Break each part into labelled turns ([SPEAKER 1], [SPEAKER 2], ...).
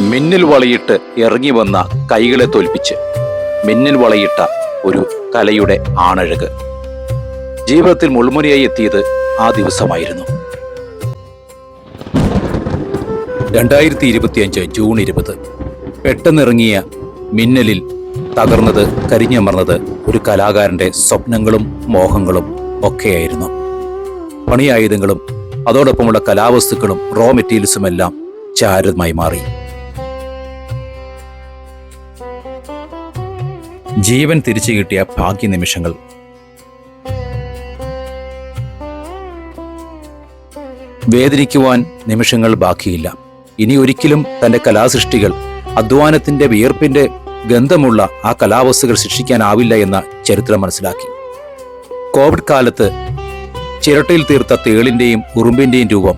[SPEAKER 1] മിന്നൽ വളയിട്ട് ഇറങ്ങി വന്ന കൈകളെ തോൽപ്പിച്ച് മിന്നൽ വളയിട്ട ഒരു കലയുടെ ആണഴക്. ജീവിതത്തിൽ മുൾമുനയായി എത്തിയത് ആ ദിവസമായിരുന്നു. രണ്ടായിരത്തി ഇരുപത്തിയഞ്ച് ജൂൺ ഇരുപത്. പെട്ടെന്നിറങ്ങിയ മിന്നലിൽ തകർന്നത് കരിഞ്ഞമർന്നത് ഒരു കലാകാരന്റെ സ്വപ്നങ്ങളും മോഹങ്ങളും ഒക്കെയായിരുന്നു. പണിയായുധങ്ങളും അതോടൊപ്പമുള്ള കലാവസ്തുക്കളും റോ മെറ്റീരിയൽസും എല്ലാം ചാരമായി മാറി. ജീവൻ തിരിച്ചു കിട്ടിയ ഭാഗ്യ നിമിഷങ്ങൾ വേദനിക്കുവാൻ നിമിഷങ്ങൾ ബാക്കിയില്ല. ഇനി ഒരിക്കലും തന്റെ കലാസൃഷ്ടികൾ അധ്വാനത്തിന്റെ വിയർപ്പിന്റെ ഗന്ധമുള്ള ആ കലാവസ്തുക്കൾ സൃഷ്ടിക്കാനാവില്ല എന്ന ചരിത്രം മനസ്സിലാക്കി. കോവിഡ് കാലത്ത് ചിരട്ടയിൽ തീർത്ത തേളിന്റെയും ഉറുമ്പിന്റെയും രൂപം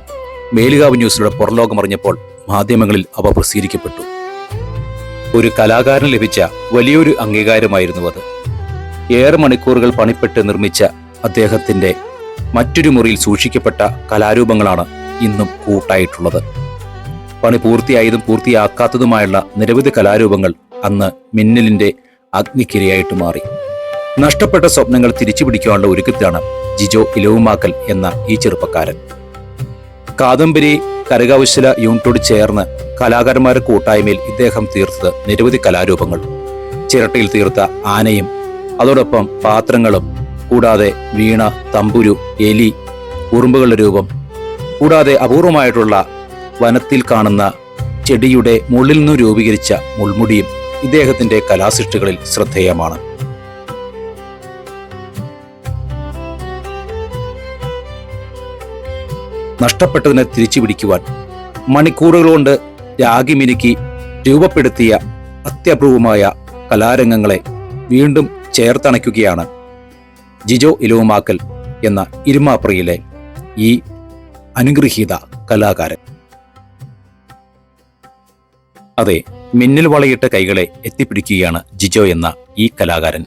[SPEAKER 1] മേലുകാവ് ന്യൂസിലൂടെ പുറലോകമറിഞ്ഞപ്പോൾ മാധ്യമങ്ങളിൽ അവ പ്രസിദ്ധീകരിക്കപ്പെട്ടു. ഒരു കലാകാരന് ലഭിച്ച വലിയൊരു അംഗീകാരമായിരുന്നു അത്. ഏറെ മണിക്കൂറുകൾ പണിപ്പെട്ട് നിർമ്മിച്ച അദ്ദേഹത്തിന്റെ മറ്റൊരു മുറിയിൽ സൂക്ഷിക്കപ്പെട്ട കലാരൂപങ്ങളാണ് ഇന്നും കൂട്ടായിട്ടുള്ളത്. പണി പൂർത്തിയായതും പൂർത്തിയാക്കാത്തതുമായുള്ള നിരവധി കലാരൂപങ്ങൾ അന്ന് മിന്നലിന്റെ അഗ്നിക്കിരയായിട്ട് മാറി. നഷ്ടപ്പെട്ട സ്വപ്നങ്ങൾ തിരിച്ചു പിടിക്കാനുള്ള ഒരുക്കത്തിലാണ് ജിജോ ഇലവുമാക്കൽ എന്ന ഈ ചെറുപ്പക്കാരൻ. കാദംബരി കരകൗശല യൂണിറ്റോട് ചേർന്ന് കലാകാരന്മാരുടെ കൂട്ടായ്മയിൽ ഇദ്ദേഹം തീർത്തത് നിരവധി കലാരൂപങ്ങൾ. ചിരട്ടയിൽ തീർത്ത ആനയും അതോടൊപ്പം പാത്രങ്ങളും കൂടാതെ വീണ തമ്പുരു എലി ഉറുമ്പുകളുടെ രൂപം കൂടാതെ അപൂർവമായിട്ടുള്ള വനത്തിൽ കാണുന്ന ചെടിയുടെ മുള്ളിൽ നിന്നും രൂപീകരിച്ച മുൾമുടിയും ഇദ്ദേഹത്തിന്റെ കലാസൃഷ്ടികളിൽ ശ്രദ്ധേയമാണ്. നഷ്ടപ്പെട്ടതിനെ തിരിച്ചു പിടിക്കുവാൻ മണിക്കൂറുകൾ കൊണ്ട് രാഗിമിനുക്കി രൂപപ്പെടുത്തിയ അത്യപൂർവമായ കലാരംഗങ്ങളെ വീണ്ടും ചേർത്തണയ്ക്കുകയാണ് ജിജോ ഇലവുമാക്കൽ എന്ന ഇരുമാപ്രിയിലെ ഈ അനുഗ്രഹീത കലാകാരൻ. അതെ മിന്നൽ വളയിട്ട കൈകളെ എത്തിപ്പിടിക്കുകയാണ് ജിജോ എന്ന ഈ കലാകാരൻ.